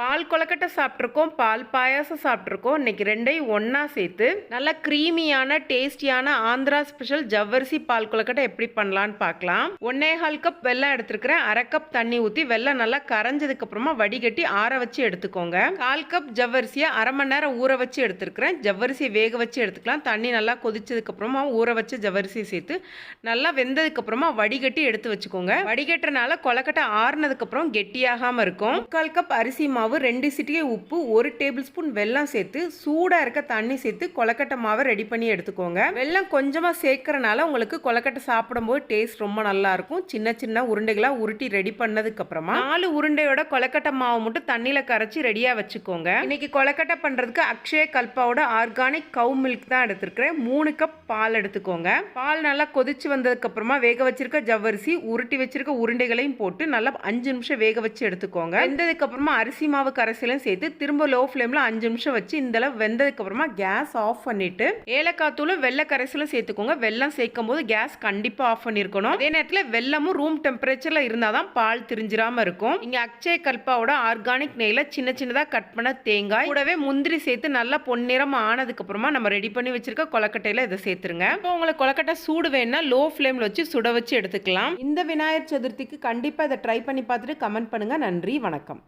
பால் கொலக்கட்டை சாப்பிட்ருக்கோம் பால் பாயாசம் சாப்பிட்ருக்கோம் இன்னைக்கு ரெண்டையும் ஒன்றா சேர்த்து நல்லா க்ரீமியான டேஸ்டியான ஆந்திரா ஸ்பெஷல் ஜவ்வரிசி பால் கொலக்கட்டை எப்படி பண்ணலான்னு பார்க்கலாம். ஒன்னே கால் கப் வெல்லம் எடுத்துருக்கிறேன். அரை கப் தண்ணி ஊற்றி வெள்ளம் நல்லா கரைஞ்சதுக்கு அப்புறமா வடிகட்டி ஆற வச்சு எடுத்துக்கோங்க. கால் கப் ஜவ்வரிசியை அரை மணி நேரம் ஊற வச்சு எடுத்துருக்கிறேன். ஜவ்வரிசியை வேக வச்சு எடுத்துக்கலாம். தண்ணி நல்லா கொதிச்சதுக்கு அப்புறமா ஊற வச்சு ஜவ்வரிசியை சேர்த்து நல்லா வெந்ததுக்கு அப்புறமா வடிகட்டி எடுத்து வச்சுக்கோங்க. வடிகட்டுறனால கொலக்கட்டை ஆறுனதுக்கு அப்புறம் இருக்கும். முக்கால் கப் அரிசி மாவு ரெண்டு சிட்டிகை உப்பு ஒரு டேபிள் ஸ்பூன் வெல்லம் சேர்த்து சூடாக இருக்க தண்ணி சேர்த்து கொலக்கட்டை மாவை ரெடி பண்ணி எடுத்துக்கோங்க. வெல்லம் கொஞ்சமாக சேர்க்கறனால உங்களுக்கு கொலக்கட்டை சாப்பிடும்போது டேஸ்ட் ரொம்ப நல்லாயிருக்கும் சின்ன சின்ன உருண்டைகளாக உருட்டி ரெடி பண்ணதுக்கப்புறமா நாலு உருண்டையோட கொலக்கட்டை மாவு மட்டும் தண்ணியில் கரைச்சி ரெடியாக வச்சுக்கோங்க. இன்னைக்கு கொலக்கட்டை பண்ணுறதுக்கு அக்ஷய கல்பாவோட ஆர்கானிக் கவு மில்க் தான் எடுத்திருக்கிறேன். மூணு கப் பால் எடுத்துக்கோங்க. பால் நல்லா கொதிச்சு வந்ததுக்கப்புறமா வேக வச்சிருக்க ஜவ்வரிசி உருட்டி வச்சிருக்க உருண்டைகளையும் போட்டு நல்லா அஞ்சு நிமிஷம் வேக வச்சு எடுத்துக்கோங்க. வெந்ததுக்கப்புறமா அரிசி மாவு கரைசலையும் சேர்த்து திரும்ப லோ ஃப்ளேமில் அஞ்சு நிமிஷம் வச்சு இந்த அளவு வெந்ததுக்கு அப்புறமா கேஸ் ஆஃப் பண்ணிட்டு ஏலக்காய் தூளும் வெள்ளை கரைசலும் சேர்த்துக்கோங்க. வெள்ளம் சேர்க்கும் போது கேஸ் கண்டிப்பாக ஆஃப் பண்ணியிருக்கணும் அதே நேரத்தில் வெல்லமும் ரூம் டெம்பரேச்சரில் இருந்தால் தான் பால் திரிஞ்சிராம இருக்கும். இங்கே அக்ஷய கல்பாவோட ஆர்கானிக் நெய்யில் சின்ன சின்னதாக கட் பண்ண தேங்காய் கூடவே முந்திரி சேர்த்து நல்லா பொன்னிறம் ஆனதுக்கு அப்புறமா நம்ம ரெடி பண்ணி வச்சிருக்க கொலக்கட்டையில் இதை சேர்த்துருங்க. இப்போ உங்களுக்கு கொலக்கட்டை சூடு வேணும்னா லோ ஃப்ளேமில் வச்சு சுட வச்சு எடுத்துக்கலாம். இந்த விநாயகர் சதுர்த்திக்கு கண்டிப்பாக இதை ட்ரை பண்ணி பார்த்துட்டு கமெண்ட் பண்ணுங்கள் நன்றி வணக்கம்.